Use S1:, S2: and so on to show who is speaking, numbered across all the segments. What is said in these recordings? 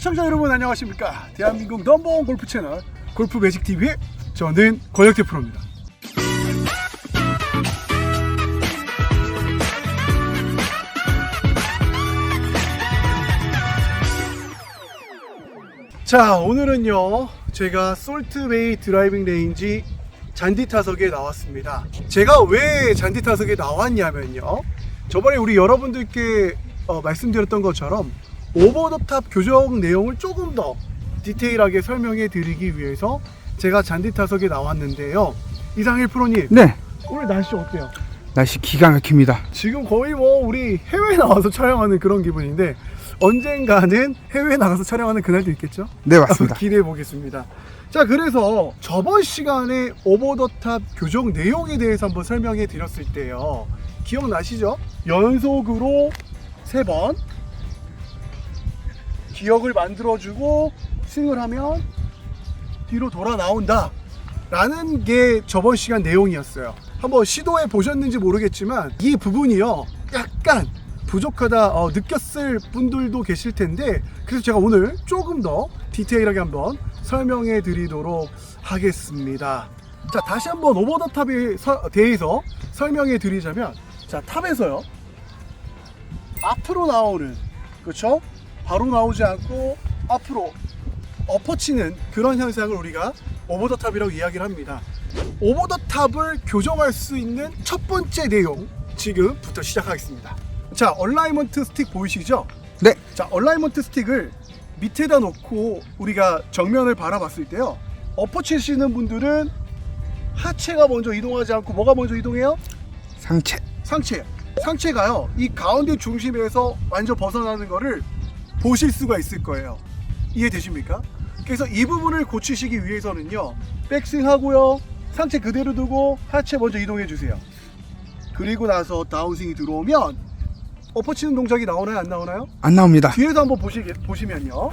S1: 시청자 여러분 안녕하십니까 대한민국 넘버원 골프 채널 골프 매직 TV의 저는 권혁태 프로입니다. 자 오늘은요 제가 솔트베이 드라이빙 레인지 잔디 타석에 나왔습니다. 제가 왜 잔디 타석에 나왔냐면요. 저번에 우리 여러분들께 어, 말씀드렸던 것처럼 오버 더탑 교정 내용을 조금 더 디테일하게 설명해 드리기 위해서 제가 잔디 타석에 나왔는데요. 이상일 프로님
S2: 네,
S1: 오늘 날씨 어때요?
S2: 날씨 기가 막힙니다.
S1: 지금 거의 뭐 우리 해외 나와서 촬영하는 그런 기분인데 언젠가는 해외 나가서 촬영하는 그날도 있겠죠?
S2: 네, 맞습니다.
S1: 기대해 보겠습니다. 자, 그래서 저번 시간에 오버 더탑 교정 내용에 대해서 한번 설명해 드렸을 때요. 기억나시죠? 연속으로 세번 기억을 만들어주고 스윙을 하면 뒤로 돌아 나온다. 라는 게 저번 시간 내용이었어요. 한번 시도해 보셨는지 모르겠지만 이 부분이요. 약간 부족하다 어, 느꼈을 분들도 계실 텐데 그래서 제가 오늘 조금 더 디테일하게 한번 설명해 드리도록 하겠습니다. 자 다시 한번 오버 더 탑에 서- 대해서 설명해 드리자면 자 탑에서요 앞으로 나오는 그렇죠? 바로 나오지 않고 앞으로 엎어치는 그런 현상을 우리가 오버 더 탑이라고 이야기를 합니다. 오버 더 탑을 교정할 수 있는 첫 번째 내용 지금부터 시작하겠습니다. 자, 얼라이먼트 스틱 보이시죠?
S2: 네,
S1: 자, 얼라이먼트 스틱을 밑에다 놓고 우리가 정면을 바라봤을 때요. 엎어치시는 분들은 하체가 먼저 이동하지 않고 뭐가 먼저 이동해요?
S2: 상체.
S1: 상체. 상체가요. 이 가운데 중심에서 완전 벗어나는 거를 보실 수가 있을 거예요. 이해되십니까? 그래서 이 부분을 고치시기 위해서는요. 백스윙 하고요. 상체 그대로 두고 하체 먼저 이동해 주세요. 그리고 나서 다운스윙이 들어오면 엎어치는 동작이 나오나요? 안 나오나요?
S2: 안 나옵니다.
S1: 뒤에서 한번 보시, 보시면요.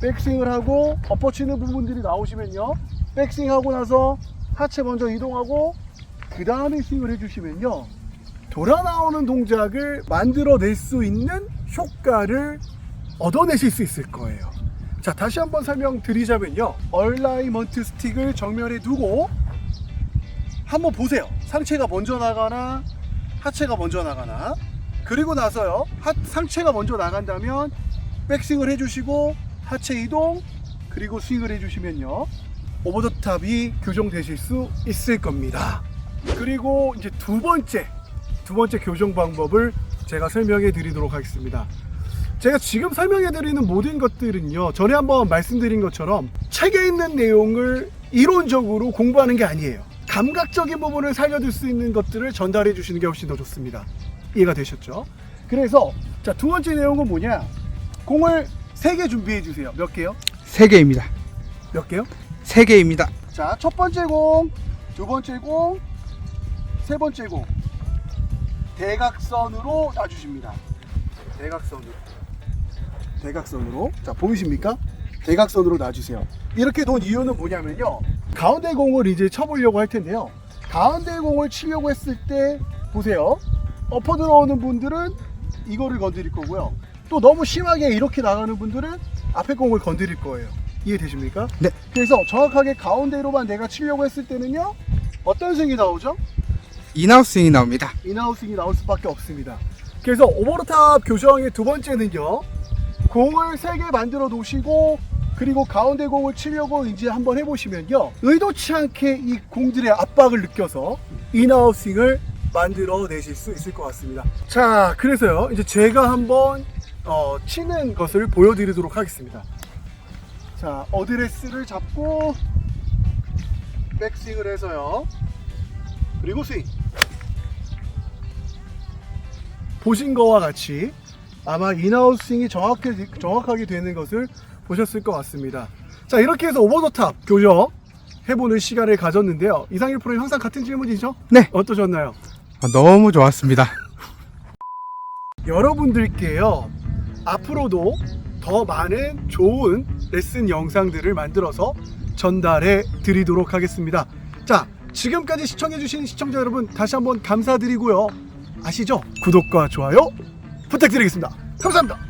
S1: 백스윙을 하고 엎어치는 부분들이 나오시면요. 백스윙 하고 나서 하체 먼저 이동하고 그 다음에 스윙을 해주시면요. 돌아 나오는 동작을 만들어낼 수 있는 효과를 얻어내실 수 있을 거예요. 자, 다시 한번 설명드리자면요. 얼라이먼트 스틱을 정면에 두고 한번 보세요. 상체가 먼저 나가나 하체가 먼저 나가나 그리고 나서요. 하, 상체가 먼저 나간다면 백스윙을 해주시고 하체 이동 그리고 스윙을 해주시면요. 오버 더 탑이 교정되실 수 있을 겁니다. 그리고 이제 두 번째 두 번째 교정 방법을 제가 설명해 드리도록 하겠습니다. 제가 지금 설명해 드리는 모든 것들은요. 전에 한번 말씀드린 것처럼 책에 있는 내용을 이론적으로 공부하는 게 아니에요. 감각적인 부분을 살려둘 수 있는 것들을 전달해 주시는 게 훨씬 더 좋습니다. 이해가 되셨죠? 그래서 자, 두 번째 내용은 뭐냐? 공을 세 개 준비해 주세요. 몇 개요?
S2: 세 개입니다.
S1: 몇 개요?
S2: 세 개입니다.
S1: 자, 첫 번째 공, 두 번째 공, 세 번째 공. 대각선으로 놔주십니다. 대각선으로. 대각선으로. 자, 보이십니까? 대각선으로 놔주세요. 이렇게 놓은 이유는 뭐냐면요. 가운데 공을 이제 쳐보려고 할 텐데요. 가운데 공을 치려고 했을 때, 보세요. 엎어 들어오는 분들은 이거를 건드릴 거고요. 또 너무 심하게 이렇게 나가는 분들은 앞에 공을 건드릴 거예요. 이해되십니까?
S2: 네.
S1: 그래서 정확하게 가운데로만 내가 치려고 했을 때는요. 어떤 스윙이 나오죠?
S2: 인아웃스윙이 나옵니다.
S1: 인아웃스윙이 나올 수밖에 없습니다. 그래서 오버로탑 교정의 두 번째는요. 공을 세 개 만들어 놓으시고 그리고 가운데 공을 치려고 이제 한번 해보시면요. 의도치 않게 이 공들의 압박을 느껴서 인아웃 스윙을 만들어 내실 수 있을 것 같습니다. 자, 그래서요. 이제 제가 한번 어, 치는 것을 보여드리도록 하겠습니다. 자, 어드레스를 잡고 백스윙을 해서요. 그리고 스윙. 보신 거와 같이 아마 인아웃 스윙이 정확하게, 정확하게 되는 것을 보셨을 것 같습니다. 자, 이렇게 해서 오버 더탑 교정 해보는 시간을 가졌는데요. 이상일 프로님 항상 같은 질문이죠?
S2: 네,
S1: 어떠셨나요?
S2: 아, 너무 좋았습니다.
S1: 여러분들께요 앞으로도 더 많은 좋은 레슨 영상들을 만들어서 전달해 드리도록 하겠습니다. 자, 지금까지 시청해주신 시청자 여러분 다시 한번 감사드리고요. 아시죠? 구독과 좋아요 부탁드리겠습니다. 감사합니다.